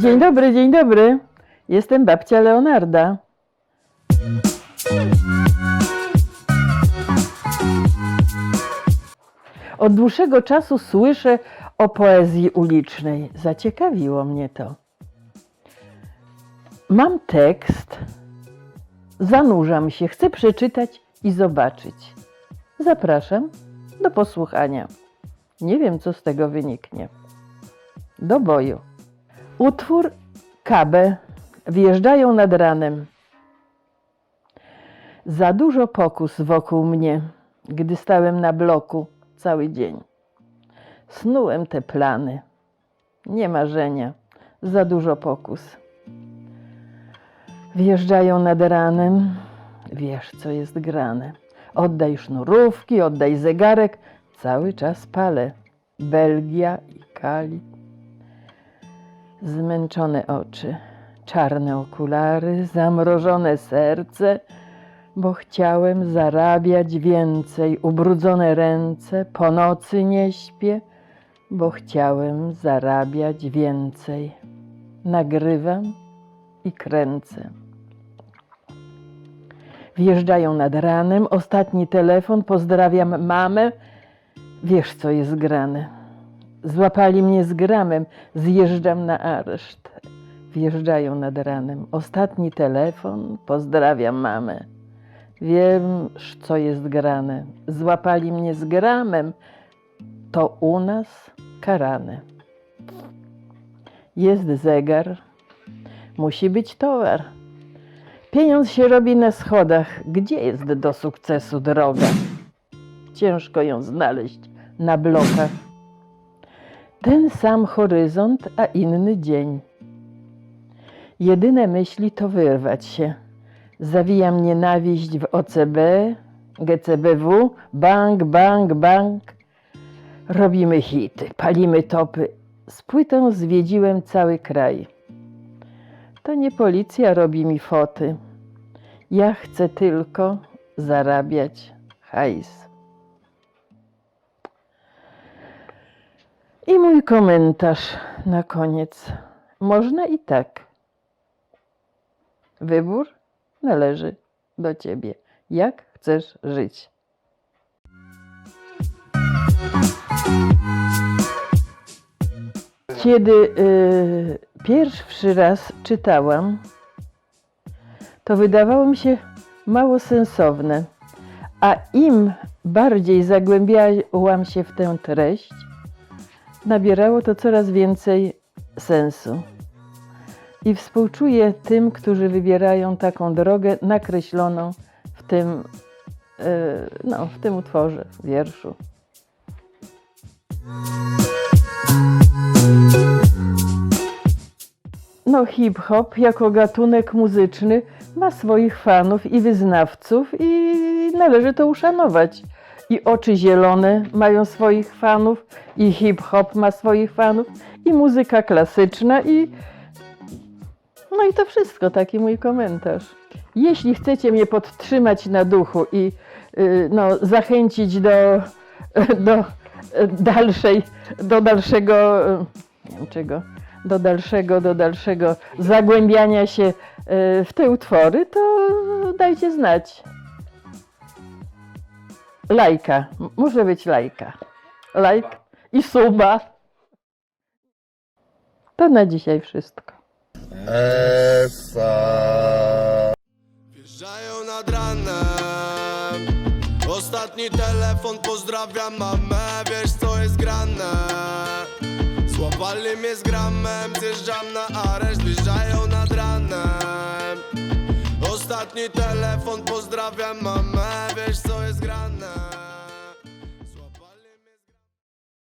Dzień dobry, dzień dobry. Jestem babcia Leonarda. Od dłuższego czasu słyszę o poezji ulicznej. Zaciekawiło mnie to. Mam tekst, zanurzam się, chcę przeczytać i zobaczyć. Zapraszam do posłuchania. Nie wiem, co z tego wyniknie. Do boju. Utwór Kabę wjeżdżają nad ranem. Za dużo pokus wokół mnie, gdy stałem na bloku cały dzień. Snułem te plany. Nie marzenia, za dużo pokus. Wjeżdżają nad ranem, wiesz co jest grane. Oddaj sznurówki, oddaj zegarek, cały czas palę. Belgia i Kali. Zmęczone oczy, czarne okulary, zamrożone serce, bo chciałem zarabiać więcej. Ubrudzone ręce, po nocy nie śpię, bo chciałem zarabiać więcej. Nagrywam i kręcę. Wjeżdżają nad ranem, ostatni telefon, pozdrawiam mamę. Wiesz, co jest grane. Złapali mnie z gramem, zjeżdżam na areszt. Wjeżdżają nad ranem. Ostatni telefon, pozdrawiam mamę. Wiem, co jest grane. Złapali mnie z gramem, to u nas karane. Jest zegar, musi być towar. Pieniądz się robi na schodach. Gdzie jest do sukcesu droga? Ciężko ją znaleźć na blokach. Ten sam horyzont, a inny dzień. Jedyne myśli to wyrwać się. Zawijam nienawiść w OCB, GCBW, bank, bank, bank. Robimy hity, palimy topy. Z płytą zwiedziłem cały kraj. To nie policja robi mi foty. Ja chcę tylko zarabiać hajs. I mój komentarz na koniec. Można i tak. Wybór należy do ciebie. Jak chcesz żyć? Kiedy y, pierwszy raz czytałam, to wydawało mi się mało sensowne, a im bardziej zagłębiałam się w tę treść, nabierało to coraz więcej sensu. I współczuję tym, którzy wybierają taką drogę nakreśloną w tym, y, no, w tym utworze, wierszu. No, hip-hop jako gatunek muzyczny ma swoich fanów i wyznawców i należy to uszanować. I oczy zielone mają swoich fanów, i hip-hop ma swoich fanów, i muzyka klasyczna, i no i to wszystko, taki mój komentarz. Jeśli chcecie mnie podtrzymać na duchu i y, no, zachęcić do, do dalszej, do dalszego, nie wiem czego, do dalszego, do dalszego zagłębiania się y, w te utwory, to dajcie znać. Lajka, może być lajka. Lajk i suba. To na dzisiaj wszystko. Esa. Wjeżdżają nad ranem Ostatni telefon, pozdrawiam mamę Wiesz co jest grane Złapali mnie z gramem Zjeżdżam na areszt Wjeżdżają ranem Ostatni telefon, pozdrawiam mamę. Wiesz co jest grane